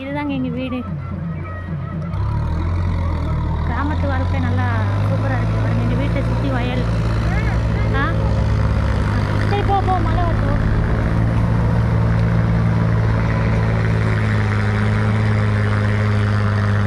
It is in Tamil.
இதுதாங்க எங்கள் வீடு. கிராமத்து வாழ்க்கை நல்லா சூப்பராக இருக்குது பாருங்கள் எங்கள் வீட்டை சுற்றி வயல். ஆ? சரி போ போ மழை வரட்டும்.